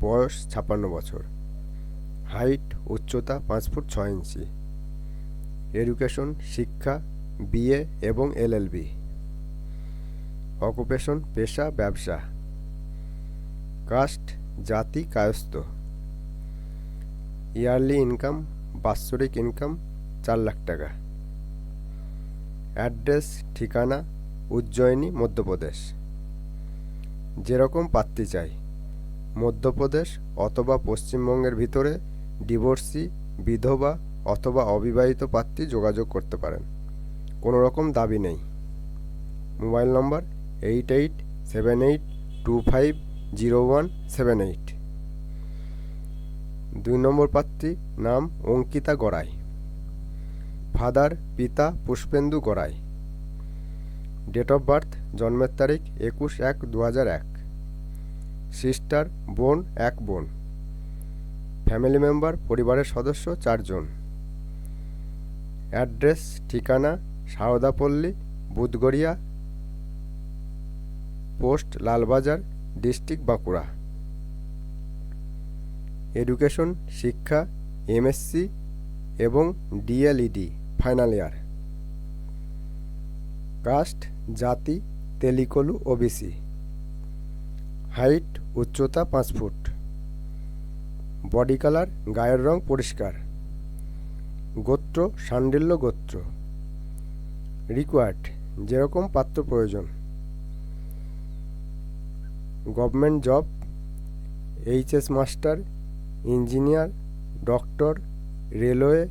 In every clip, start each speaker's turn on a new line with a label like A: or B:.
A: বয়স ছাপ্পান্ন বছর। হাইট, উচ্চতা পাঁচ ফুট ছয় ইঞ্চি। এডুকেশন, শিক্ষা, বিএ এবং এলএলবি। অকুপেশন, পেশা, ব্যবসা। কাস্ট, জাতি, কায়স্থ। ইয়ারলি ইনকাম, বাৎসরিক ইনকাম, চার লাখ টাকা। অ্যাড্রেস, ঠিকানা, উজ্জয়িনী, মধ্যপ্রদেশ। যেরকম পাত্রী চাই। মধ্যপ্রদেশ অথবা পশ্চিমবঙ্গের ভিতরে ডিভোর্সি, বিধবা অথবা অবিবাহিত প্রার্থী যোগাযোগ করতে পারেন। কোনো রকম দাবি নেই। Mobile number eight eight seven eight two five zero one seven eight. দুই নম্বর প্রার্থী নাম অঙ্কিতা গড়াই। ফাদার পিতা Pushpendu Garai. Date of birth, জন্মের তারিখ একুশ এক দু হাজার এক। সিস্টার, বোন, এক বোন। ফ্যামিলি মেম্বার, পরিবারের সদস্য, চারজন। অ্যাড্রেস, ঠিকানা, Saradapalli, Budhgaria, post, Lalbazar, district Bankura. Education, শিক্ষা, এমএসসি এবং ডিএলইডি, ফাইনাল ইয়ার। কাস্ট, জাতি, তেলিকলু, ওবিসি। হাইট, উচ্চতা পাঁচ ফুট। বডি কালার, গায়ের রং পরিষ্কার। গোত্র, সান্ডিল্য গোত্র। রিকোয়ার্ড, যেরকম পাত্র প্রয়োজন। Government job, HS master, engineer, doctor, railway,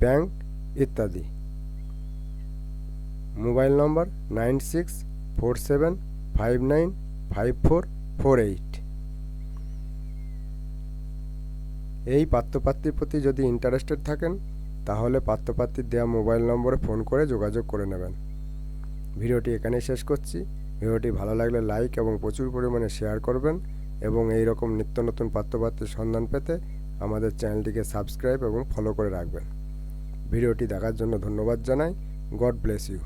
A: bank ইত্যাদি। Mobile number nine six four seven five nine five four four eight এই পাত্রপাত্রীর প্রতি যদি ইন্টারেস্টেড থাকেন, তাহলে পাত্রপাত্রীর দেওয়া মোবাইল নম্বরে ফোন করে যোগাযোগ করে নেবেন। ভিডিওটি এখানেই শেষ করছি। ভিডিওটি ভালো লাগলে লাইক এবং প্রচুর পরিমাণে শেয়ার করবেন এবং এই রকম নিত্য নতুন পাত্রপাত্রের সন্ধান পেতে আমাদের চ্যানেলটিকে সাবস্ক্রাইব এবং ফলো করে রাখবেন। ভিডিওটি দেখার জন্য ধন্যবাদ জানাই। God bless you